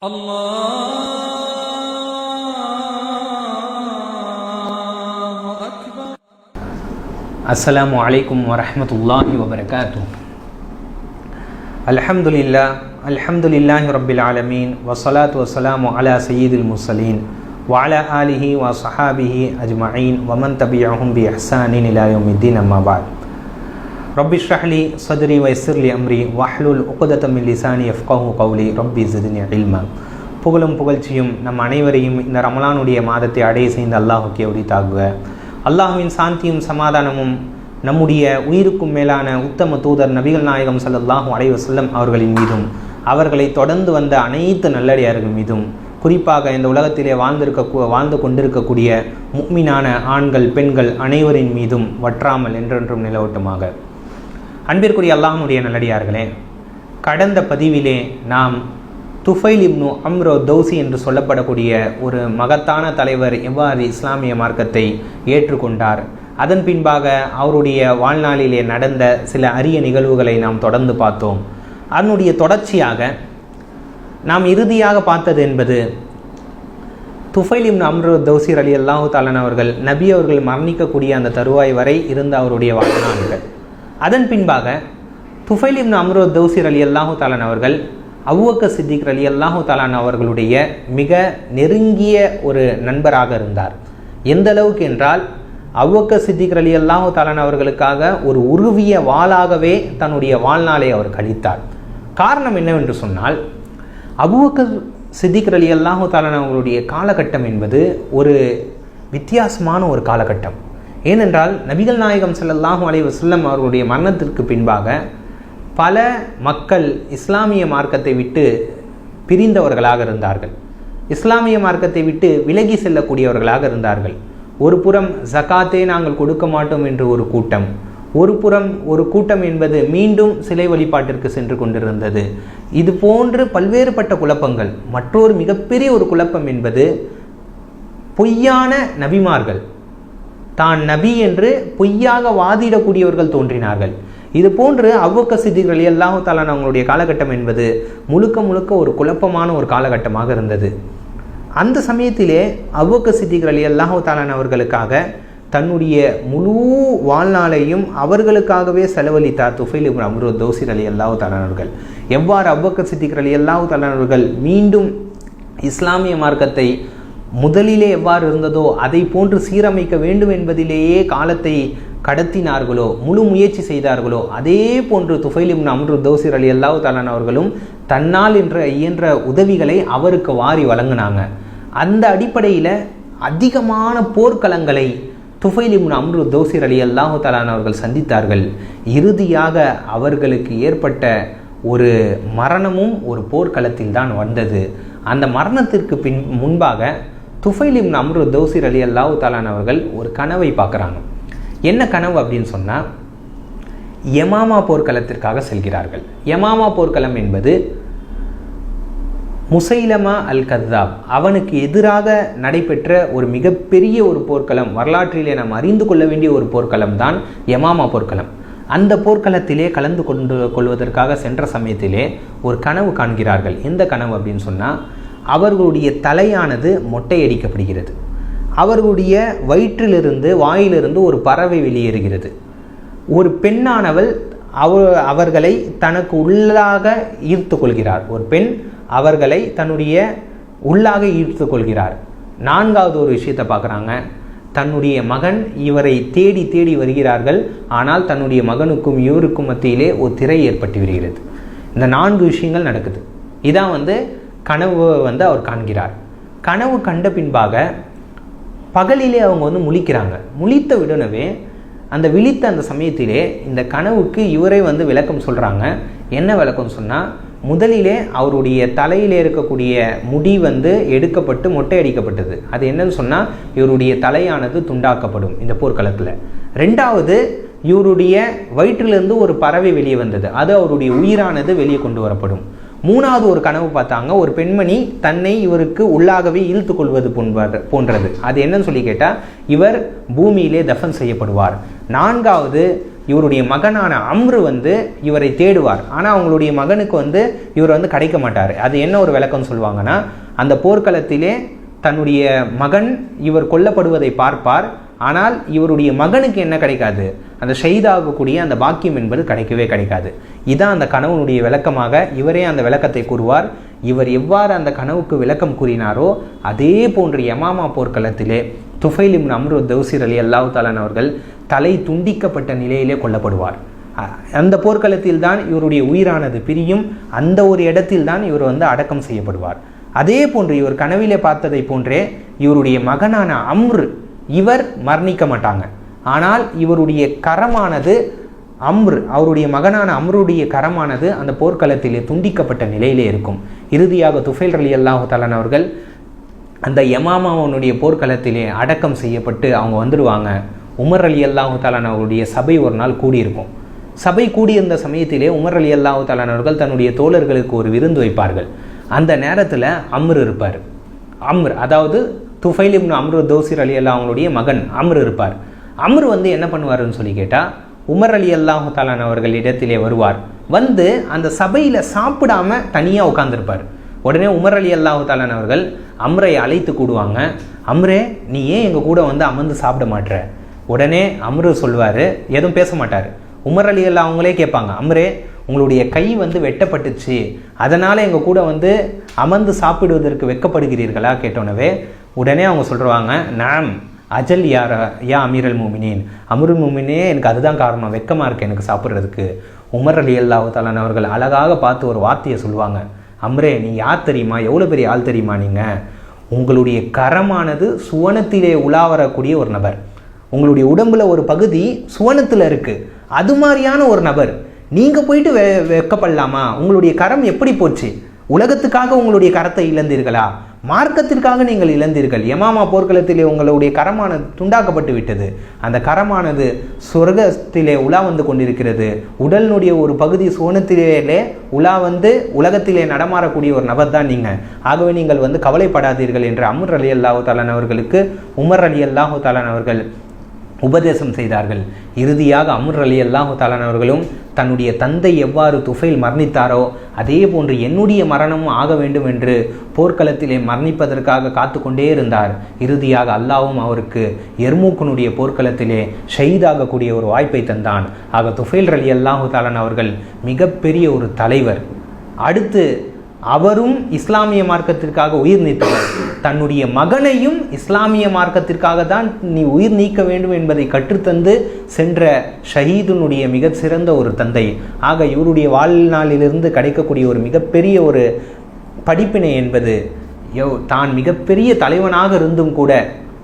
الله أكبر. السلام عليكم ورحمة الله وبركاته. الحمد لله الحمد لله رب العالمين والصلاة والسلام على سيد المرسلين وعلى آله وصحابه أجمعين ومن تبعهم بإحسان إلى يوم الدين أما بعد. ரப்பி ஷஹ்லி சதுரி வைசிர்லி அம்ரி வஹ்லுல் உகுதத்தமில் லிசானி எஃப்கஹு கவுலி ரப்பி ஜிதினி இல்மா புகழும் புகழ்ச்சியும் நம் அனைவரையும் இந்த ரமலானுடைய மாதத்தை அடைய செய்த அல்லாஹுக்கே உரித்தாகுக. அல்லாஹுவின் சாந்தியும் சமாதானமும் நம்முடைய உயிருக்கும் மேலான உத்தம தூதர் நபிகள் நாயகம் சல்லாஹூ அடைவ செல்லம் அவர்களின் மீதும் அவர்களை தொடர்ந்து வந்த அனைத்து நல்லடியார்கள் மீதும் குறிப்பாக இந்த உலகத்திலே வாழ்ந்திருக்க வாழ்ந்து கொண்டிருக்கக்கூடிய முக்மீனான ஆண்கள் பெண்கள் அனைவரின் மீதும் வற்றாமல் என்றென்றும் நிலவட்டுமாக. அன்பிற்குரிய அல்லாஹனுடைய நல்லடியார்களே கடந்த பதிவிலே நாம் துஃபைல் இப்னு அம்ரோ தௌசி என்று சொல்லப்படக்கூடிய ஒரு மகத்தான தலைவர் எவ்வாறு இஸ்லாமிய மார்க்கத்தை ஏற்றுக்கொண்டார் அதன் பின்பாக அவருடைய வாழ்நாளிலே நடந்த சில அரிய நிகழ்வுகளை நாம் தொடர்ந்து பார்த்தோம். அதனுடைய தொடர்ச்சியாக நாம் இறுதியாக பார்த்தது என்பது துஃபைல் இப்னு அம்ரோ தௌசீர் அலி அல்லாஹு தாலன் அவர்கள் நபி அவர்கள் மரணிக்கக்கூடிய அந்த தருவாய் வரை இருந்த அவருடைய வாழ்நாள்கள். அதன் பின்பாக துஃபைல் இப்னு அம்ரோ தௌசிர் அலி அல்லாஹு தாலான் அவர்கள் அவ்வக்க சித்திக் அலி அல்லாஹு தாலான் அவர்களுடைய மிக நெருங்கிய ஒரு நண்பராக இருந்தார். எந்த அளவுக்கு என்றால் அவ்வக்க சித்திக் அலி அல்லாஹு தாலான் அவர்களுக்காக ஒரு உருவிய வாளாகவே தன்னுடைய வாழ்நாளை அவர் கழித்தார். காரணம் என்னவென்று சொன்னால் அபுவக்கர் சித்திக் அலி அல்லாஹு தாலான் அவர்களுடைய காலகட்டம் என்பது ஒரு வித்தியாசமான ஒரு காலகட்டம். ஏனென்றால் நபிகள் நாயகம் ஸல்லல்லாஹு அலைய வசல்லம் அவர்களுடைய மரணத்திற்கு பின்பாக பல மக்கள் இஸ்லாமிய மார்க்கத்தை விட்டு பிரிந்தவர்களாக இருந்தார்கள். இஸ்லாமிய மார்க்கத்தை விட்டு விலகி செல்லக்கூடியவர்களாக இருந்தார்கள். ஒரு புறம் ஜகாத்தே நாங்கள் கொடுக்க மாட்டோம் என்று ஒரு கூட்டம். ஒரு புறம் ஒரு கூட்டம் என்பது மீண்டும் சிலை வழிபாட்டிற்கு சென்று கொண்டிருந்தது. இது போன்று பல்வேறுபட்ட குழப்பங்கள். மற்றொரு மிகப்பெரிய ஒரு குழப்பம் என்பது பொய்யான நபிமார்கள் தான் நபி என்று பொய்யாக வாதிடக்கூடியவர்கள் தோன்றினார்கள். இது போன்று அவ்வக்க சித்திகள் அல்லாஹு அவங்களுடைய காலகட்டம் என்பது முழுக்க முழுக்க ஒரு குழப்பமான ஒரு காலகட்டமாக இருந்தது. அந்த சமயத்திலே அவ்வக்க சித்திகள் அல்லாஹு தாலான அவர்களுக்காக தன்னுடைய முழு வாழ்நாளையும் அவர்களுக்காகவே செலவழித்தார் துஃபைல் இப்னு அம்ரு தோசிர் அலி அல்லாஹு தாலான் எவ்வாறு அவ்வக்க சித்திகர் அலி அல்லாஹு தாலான் மீண்டும் இஸ்லாமிய மார்க்கத்தை முதலிலே எவ்வாறு இருந்ததோ அதை போன்று சீரமைக்க வேண்டும் என்பதிலேயே காலத்தை கடத்தினார்களோ முழு முயற்சி செய்தார்களோ அதே போன்று துஃபைலிம் அம்ரு தோசிர் அலி அல்லாஹு தாலான் அவர்களும் தன்னால் என்ற இயன்ற உதவிகளை அவருக்கு வாரி வழங்கினாங்க. அந்த அடிப்படையில் அதிகமான போர்க்களங்களை துஃபைலிம் அம்ரு தோசிர் அலி அல்லாஹு தாலான் அவர்கள் சந்தித்தார்கள். இறுதியாக அவர்களுக்கு ஏற்பட்ட ஒரு மரணமும் ஒரு போர்க்களத்தில் தான் வந்தது. அந்த மரணத்திற்கு பின் முன்பாக துஃபைல் இப்னு அம்ரு தௌசிர் அலி அல்லாஹு தாலான் அவர்கள் ஒரு கனவை பார்க்குறாங்க. என்ன கனவு அப்படின்னு சொன்னால் யமாமா போர்க்களத்திற்காக செல்கிறார்கள். யமாமா போர்க்களம் என்பது முசைலமா அல் கத்தாப் அவனுக்கு எதிராக நடைபெற்ற ஒரு மிகப்பெரிய ஒரு போர்க்களம் வரலாற்றிலே நாம் அறிந்து கொள்ள வேண்டிய ஒரு போர்க்களம் தான் யமாமா போர்க்களம். அந்த போர்க்களத்திலே கலந்து கொண்டு கொள்வதற்காக சென்ற சமயத்திலே ஒரு கனவு காண்கிறார்கள். எந்த கனவு அப்படின்னு சொன்னால் அவர்களுடைய தலையானது மொட்டையடிக்கப்படுகிறது. அவர்களுடைய வயிற்றிலிருந்து வாயிலிருந்து ஒரு பறவை வெளியேறுகிறது. ஒரு பெண்ணானவள் அவ அவர்களை தனக்கு உள்ளாக ஈர்த்து கொள்கிறார் ஒரு பெண் அவர்களை தன்னுடைய உள்ளாக ஈர்த்து கொள்கிறார் நான்காவது ஒரு விஷயத்தை பார்க்குறாங்க. தன்னுடைய மகன் இவரை தேடி தேடி வருகிறார்கள். ஆனால் தன்னுடைய மகனுக்கும் இவருக்கும் மத்தியிலே ஒரு திரை ஏற்பட்டு வருகிறது இந்த நான்கு விஷயங்கள் நடக்குது. இதான் வந்து கனவு வந்து அவர் காண்கிறார். கனவு கண்ட பின்பாக பகலிலே அவங்க வந்து முழிக்கிறாங்க. முழித்த விடனவே அந்த விழித்த அந்த சமயத்திலே இந்த கனவுக்கு இவரே வந்து விளக்கம் சொல்கிறாங்க என்ன விளக்கம் சொன்னால் முதலிலே அவருடைய தலையில் இருக்கக்கூடிய முடி வந்து எடுக்கப்பட்டு மொட்டை அடிக்கப்பட்டது அது என்னன்னு சொன்னால் இவருடைய தலையானது துண்டாக்கப்படும் இந்த போர்க்களத்தில். ரெண்டாவது இவருடைய வயிற்றிலிருந்து ஒரு பறவை வெளியே வந்தது. அது அவருடைய உயிரானது வெளியே கொண்டு வரப்படும். மூணாவது ஒரு கனவு பார்த்தாங்க ஒரு பெண்மணி தன்னை இவருக்கு உள்ளாகவே இழுத்து கொள்வது போன்ற போன்றது. அது என்னன்னு சொல்லி கேட்டால் இவர் பூமியிலே தஃபன் செய்யப்படுவார். நான்காவது இவருடைய மகனான அம்ரு வந்து இவரை தேடுவார். ஆனால் அவங்களுடைய மகனுக்கு வந்து இவர் வந்து கிடைக்க மாட்டார். அது என்ன ஒரு விளக்கம்னு சொல்லுவாங்கன்னா அந்த போர்க்களத்திலே தன்னுடைய மகன் இவர் கொல்லப்படுவதை பார்ப்பார். ஆனால் இவருடைய மகனுக்கு என்ன கிடைக்காது? அந்த ஷெய்தாகக்கூடிய அந்த பாக்கியம் என்பது கிடைக்கவே கிடைக்காது. இதான் அந்த கனவுனுடைய விளக்கமாக இவரே அந்த விளக்கத்தை கூறுவார். இவர் எவ்வாறு அந்த கனவுக்கு விளக்கம் கூறினாரோ அதே போன்று யமாமா போர்க்களத்திலே துஃபைல் அம்ரு தௌசிர் அலி அல்லாஹு தாலான் அவர்கள் தலை துண்டிக்கப்பட்ட நிலையிலே கொல்லப்படுவார். அந்த போர்க்களத்தில் தான் இவருடைய உயிரானது பிரியும். அந்த ஒரு இடத்தில் தான் இவர் வந்து அடக்கம் செய்யப்படுவார். அதே போன்று இவர் கனவிலே பார்த்ததை போன்றே இவருடைய மகனான அம்ரு இவர் மரணிக்க மாட்டாங்க. ஆனால் இவருடைய கரமானது அம்ரு அவருடைய மகனான அம்ருடைய கரமானது அந்த போர்க்களத்திலே துண்டிக்கப்பட்ட நிலையிலே இருக்கும். இறுதியாக துஃபைல் அலி அல்லாஹு தாலான் அவர்கள் அந்த யமாமாவனுடைய போர்க்களத்திலே அடக்கம் செய்யப்பட்டு அவங்க வந்துடுவாங்க உமர் அலி அல்லாஹு தாலான் அவருடைய சபை ஒரு நாள் கூடியிருக்கும். சபை கூடியிருந்த சமயத்திலே உமர் அலி அல்லாஹு தாலான் அவர்கள் தன்னுடைய தோழர்களுக்கு ஒரு விருந்து வைப்பார்கள். அந்த நேரத்தில் அம்ர் இருப்பார். அம்ர் அதாவது துஃபைல் இப்னு அம்ரு தோசிர் அலி அல்லா அவங்களுடைய மகன் அம்ர் இருப்பார். அம்ரு வந்து என்ன பண்ணுவாருன்னு சொல்லி கேட்டால் உமர் அலி அல்லாஹு தாலான் அவர்கள் இடத்திலே வருவார். வந்து அந்த சபையில் சாப்பிடாம தனியாக உட்காந்துருப்பார் உடனே உமர் அலி அல்லாஹு தாலான் அவர்கள் அம்ரை அழைத்து கூடுவாங்க. அம்ரே நீ ஏன் எங்கள் கூட வந்து அமர்ந்து சாப்பிட மாட்ற? உடனே அம்ரு சொல்வார் எதுவும் பேச மாட்டார். உமர் அலி அல்லா அவங்களே கேட்பாங்க அம்ரே உங்களுடைய கை வந்து வெட்டப்பட்டுச்சு. அதனால் எங்கள் கூட வந்து அமர்ந்து சாப்பிடுவதற்கு வெட்கப்படுகிறீர்களா கேட்டோனவே உடனே அவங்க சொல்கிறாங்க நாம் அஜல் யார யா அமீரல் மூமினின். அமருல் மூமினே எனக்கு அதுதான் காரணம். வெக்கமாக இருக்கு எனக்கு சாப்பிட்றதுக்கு. உமர் அலி அல்லாஹு அவர்கள் அழகாக பார்த்து ஒரு வார்த்தையை சொல்லுவாங்க. அம்ரே நீ யார் தெரியுமா? எவ்வளோ பெரிய ஆள் தெரியுமா நீங்கள் உங்களுடைய கரமானது சுவனத்திலே உலா வரக்கூடிய ஒரு நபர். உங்களுடைய உடம்புல ஒரு பகுதி சுவனத்தில் இருக்குது அது மாதிரியான ஒரு நபர். நீங்கள் போயிட்டு வெ வெக்கப்படலாமா? உங்களுடைய கரம் எப்படி போச்சு? உலகத்துக்காக உங்களுடைய கரத்தை இழந்தீர்களா? மார்க்கத்திற்காக நீங்கள் இழந்தீர்கள். யமாமா போர்க்களத்திலே உங்களுடைய கரமானது துண்டாக்கப்பட்டு விட்டது. அந்த கரமானது சொர்க்கத்திலே உலா வந்து கொண்டிருக்கிறது. உடலினுடைய ஒரு பகுதி சோனத்திலே உலா வந்து உலகத்திலே நடமாறக்கூடிய ஒரு நபர் தான் நீங்கள். ஆகவே நீங்கள் வந்து கவலைப்படாதீர்கள் என்று அமர் அலி அல்லாஹு தாலான் அவர்களுக்கு உமர் அலி அல்லாஹு தாலான் அவர்கள் உபதேசம் செய்தார்கள். இறுதியாக அமர் அலி அல்லாஹு தாலான் அவர்களும் தன்னுடைய தந்தை எவ்வாறு துஃபைல் மரணித்தாரோ அதே போன்று என்னுடைய மரணமும் ஆக வேண்டும் என்று போர்க்களத்திலே மரணிப்பதற்காக காத்து கொண்டே இருந்தார். இறுதியாக அல்லாவும் அவருக்கு எர்மூக்கனுடைய போர்க்களத்திலே ஷஹீதாகக்கூடிய ஒரு வாய்ப்பை தந்தான். ஆக துஃபைல் அலி அல்லாஹு தாலான் அவர்கள் மிகப்பெரிய ஒரு தலைவர். அடுத்து அவரும் இஸ்லாமிய மார்க்கத்திற்காக உயிர் நீத்தவர். தன்னுடைய மகனையும் இஸ்லாமிய மார்க்கத்திற்காக தான் நீ உயிர் நீக்க வேண்டும் என்பதை கற்றுத்தந்து சென்ற ஷஹீதுனுடைய மிக சிறந்த ஒரு தந்தை. ஆக இவருடைய வாழ்நாளிலிருந்து கிடைக்கக்கூடிய ஒரு மிகப்பெரிய ஒரு படிப்பினை என்பது யோ தான் மிகப்பெரிய தலைவனாக இருந்தும் கூட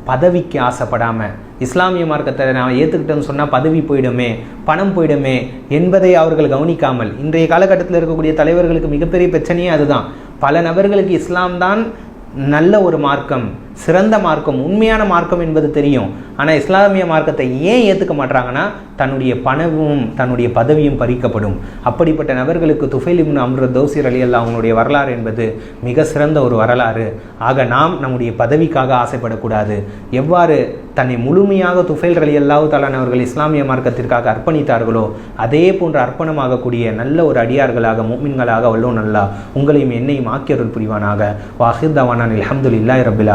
பதவிக்கு ஆசைப்படாமல் இஸ்லாமிய மார்க்கத்தை நான் ஏற்றுக்கிட்டேன்னு சொன்னால் பதவி போயிடுமே பணம் போயிடுமே என்பதை அவர்கள் கவனிக்காமல் இன்றைய காலகட்டத்தில் இருக்கக்கூடிய தலைவர்களுக்கு மிகப்பெரிய பிரச்சனையே அதுதான். பல நபர்களுக்கு இஸ்லாம் தான் நல்ல ஒரு மார்க்கம். சிறந்த மார்க்கம் உண்மையான மார்க்கம் என்பது தெரியும். ஆனால் இஸ்லாமிய மார்க்கத்தை ஏன் ஏற்றுக்க மாட்டாங்கன்னா தன்னுடைய பணமும் தன்னுடைய பதவியும் பறிக்கப்படும். அப்படிப்பட்ட நபர்களுக்கு துஃபைல் இப்னு அம்ரு தௌசிர் அலி அல்லா அவங்களுடைய வரலாறு என்பது மிக சிறந்த ஒரு வரலாறு. ஆக நாம் நம்முடைய பதவிக்காக ஆசைப்படக்கூடாது. எவ்வாறு தன்னை முழுமையாக துஃபைல் அலி அல்லாஹு தாலான் அவர்கள் இஸ்லாமிய மார்க்கத்திற்காக அர்ப்பணித்தார்களோ அதே போன்ற அர்ப்பணமாகக்கூடிய நல்ல ஒரு அடியார்களாக மோமின்களாக வல்லோ நல்லா உங்களையும் என்னையும் ஆக்கியருள் புரிவானாக. வாஹித் தவானான் அலமதுல்லாய் ரபில்